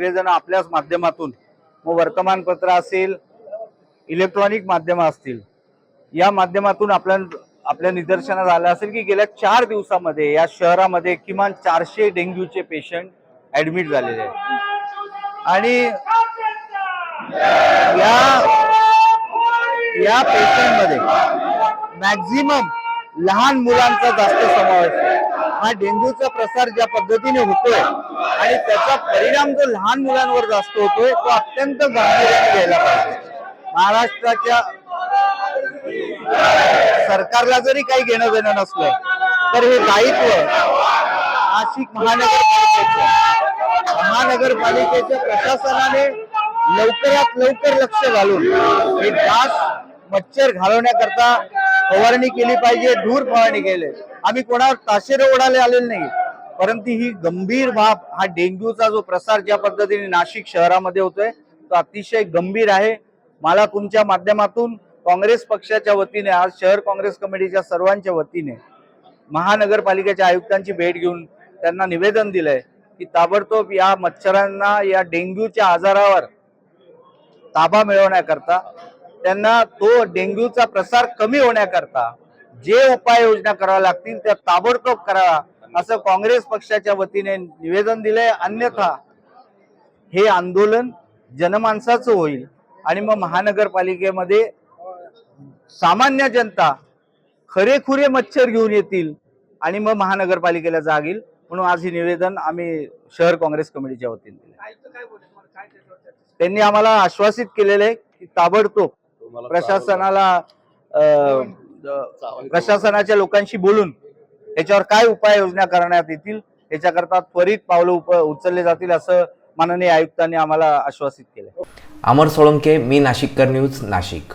सगळेजण आपल्याच माध्यमातून. मग वर्तमानपत्र असेल इलेक्ट्रॉनिक माध्यम असतील या माध्यमातून आपल्या आपल्या निदर्शनात आलं असेल की गेल्या चार दिवसामध्ये या शहरामध्ये किमान चारशे डेंग्यूचे पेशंट ऍडमिट झालेले आहेत. आणि या या पेशंटमध्ये मॅक्झिमम लहान मुलांचा जास्त समावेश आहे. हा डेंग्यूचा प्रसार ज्या पद्धतीने होतोय आणि त्याचा परिणाम जो लहान मुलांवर जास्त होतोय तो अत्यंत गांभीर्याने घ्यायला पाहिजे. महाराष्ट्राच्या सरकारला जरी काही घेणं देणं नसलं तर हे दायित्व नाशिक महानगरपालिकेचं महानगरपालिकेच्या प्रशासनाने लवकरात लवकर लक्ष घालून हे डास मच्छर घालवण्याकरता फवारणी केली पाहिजे धूर फवारणी केली. आम्ही कोणावर ताशेरे ओढायला आलेले नाही. परंतु ही गंभीर बाब हा डेंग्यूचा जो प्रसार ज्या पद्धतीने नाशिक शहरामध्ये होतोय तो अतिशय गंभीर आहे. मला तुमच्या माध्यमातून काँग्रेस पक्षाच्या वतीने आज शहर काँग्रेस कमिटीच्या सर्वांच्या वतीने महानगरपालिकेच्या आयुक्तांची भेट घेऊन त्यांना निवेदन दिलंय की ताबडतोब या मच्छरांना या डेंग्यूच्या आजारावर ताबा मिळवण्याकरता त्यांना तो डेंग्यूचा प्रसार कमी होण्याकरता जे उपाययोजना कराव्या लागतील त्या ताबडतोब करावा असं काँग्रेस पक्षाच्या वतीने निवेदन दिलंय. अन्यथा हे आंदोलन जनमानसाचं होईल आणि मग महानगरपालिकेमध्ये सामान्य जनता खरेखुरे मच्छर घेऊन येतील आणि मग महानगरपालिकेला जाग येईल म्हणून आज हे निवेदन आम्ही शहर काँग्रेस कमिटीच्या वतीने दिले त्यांनी आम्हाला आश्वासित केलेलं आहे की ताबडतोब प्रशासनाला प्रशासनाच्या लोकांशी बोलून याच्यावर काय उपाययोजना करण्यात येतील याच्याकरता त्वरित पावलं उप उचलले जातील असं माननीय आयुक्तांनी आम्हाला आश्वासित केलं अमर सोळंके मी नाशिककर न्यूज नाशिक.